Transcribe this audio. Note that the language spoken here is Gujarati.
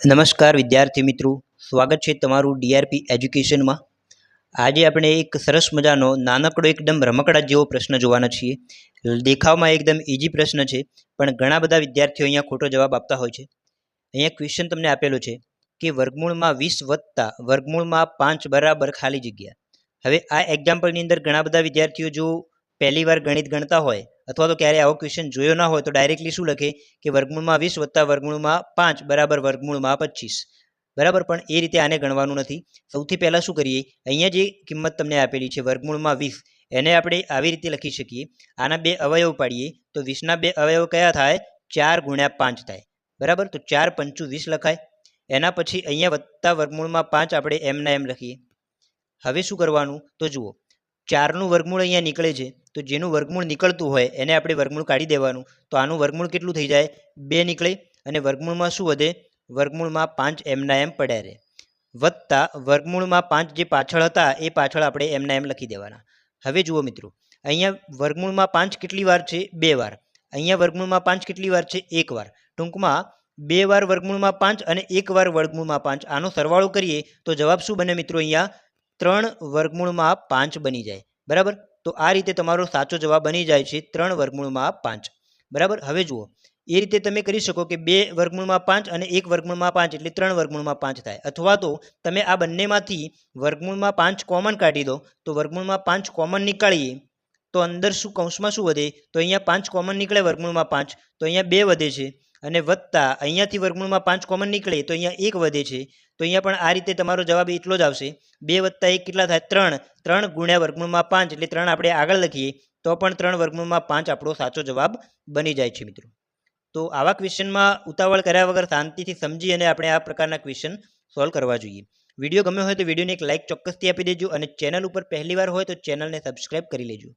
નમસ્કાર વિદ્યાર્થી મિત્રો. સ્વાગત છે તમારું ડીઆરપી એજ્યુકેશનમાં. આજે આપણે એક સરસ મજાનો, નાનકડો એકદમ રમકડા જેવો પ્રશ્ન જોવાના છીએ. દેખાવમાં એકદમ ઇઝી પ્રશ્ન છે, પણ ઘણા બધા વિદ્યાર્થીઓ અહીંયા ખોટો જવાબ આપતા હોય છે. અહીંયા ક્વેશ્ચન તમને આપેલો છે કે વર્ગમૂળમાં વીસ વત્તા વર્ગમૂળમાં પાંચ બરાબર ખાલી જગ્યા. હવે આ એક્ઝામ્પલની અંદર ઘણા બધા વિદ્યાર્થીઓ જો પહેલી વાર ગણિત ગણતા હોય અથવા તો ક્યારે આવો ક્વેશ્ચન જોયો ના હોય તો ડાયરેક્ટલી શું લખે? કે વર્ગમૂળમાં વીસ વત્તા વર્ગમૂળમાં પાંચ બરાબર વર્ગમૂળમાં પચીસ. બરાબર? પણ એ રીતે આને ગણવાનું નથી. સૌથી પહેલાં શું કરીએ? અહીંયા જે કિંમત તમને આપેલી છે વર્ગમૂળમાં વીસ, એને આપણે આવી રીતે લખી શકીએ. આના બે અવયવ પાડીએ, તો વીસના બે અવયવ કયા થાય? ચાર ગુણ્યા પાંચ થાય. બરાબર? તો ચાર પંચું વીસ લખાય. એના પછી અહીંયા વત્તા વર્ગમૂળમાં પાંચ આપણે એમના એમ લખીએ. હવે શું કરવાનું? તો જુઓ. ચારનું વર્ગમૂળ અહીંયા નીકળે છે, તો જેનું વર્ગમૂળ નીકળતું હોય એને આપણે વર્ગમૂળ કાઢી દેવાનું. તો આનું વર્ગમૂળ કેટલું થઈ જાય? બે નીકળે અને વર્ગમૂળમાં શું વધે? વર્ગમૂળમાં પાંચ એમના એમ પડ્યા રહે. વત્તા વર્ગમૂળમાં પાંચ જે પાછળ હતા, એ પાછળ આપણે એમના એમ લખી દેવાના. હવે જુઓ મિત્રો, અહીંયા વર્ગમૂળમાં પાંચ કેટલી વાર છે? બે વાર. અહીંયા વર્ગમૂળમાં પાંચ કેટલી વાર છે? એક વાર. ટૂંકમાં, બે વાર વર્ગમૂળમાં પાંચ અને એક વાર વર્ગમૂળમાં પાંચ. આનો સરવાળો કરીએ તો જવાબ શું બને મિત્રો અહીંયા? ત્રણ વર્ગમૂળમાં પાંચ બની જાય. બરાબર? તો આ રીતે તમારો સાચો જવાબ બની જાય છે ત્રણ વર્ગમૂળમાં પાંચ. બરાબર? હવે જુઓ. એ રીતે તમે કરી શકો કે બે વર્ગમૂળમાં પાંચ અને એક વર્ગમૂળમાં પાંચ એટલે ત્રણ વર્ગમૂળમાં પાંચ થાય. અથવા તો તમે આ બંનેમાંથી વર્ગમૂળમાં પાંચ કોમન કાઢી દો. તો વર્ગમૂળમાં પાંચ કોમન નીકાળીએ. તો અંદર શું કૌંસમાં શું વધે? તો અહીંયા પાંચ કોમન નીકળે વર્ગમૂળમાં પાંચ, તો અહીંયા બે વધે છે. અને વત્તા અહીંયાથી વર્ગમૂળમાં પાંચ કોમન નીકળે, તો અહીંયા એક વધે છે. તો અહીંયા પણ આ રીતે તમારો જવાબ એટલો જ આવશે. બે વત્તા એક કેટલા થાય? ત્રણ. ત્રણ ગુણ્યા વર્ગમૂળમાં પાંચ, એટલે ત્રણ આપણે આગળ લખીએ, તો પણ ત્રણ વર્ગમૂળમાં પાંચ આપણો સાચો જવાબ બની જાય છે મિત્રો. તો આવા ક્વેશ્ચનમાં ઉતાવળ કર્યા વગર શાંતિથી સમજી અને આપણે આ પ્રકારના ક્વેશ્ચન સોલ્વ કરવા જોઈએ. વીડિયો ગમ્યો હોય તો વિડીયોને એક લાઇક ચોક્કસથી આપી દેજો અને ચેનલ ઉપર પહેલીવાર હોય તો ચેનલને સબસ્ક્રાઇબ કરી લેજો.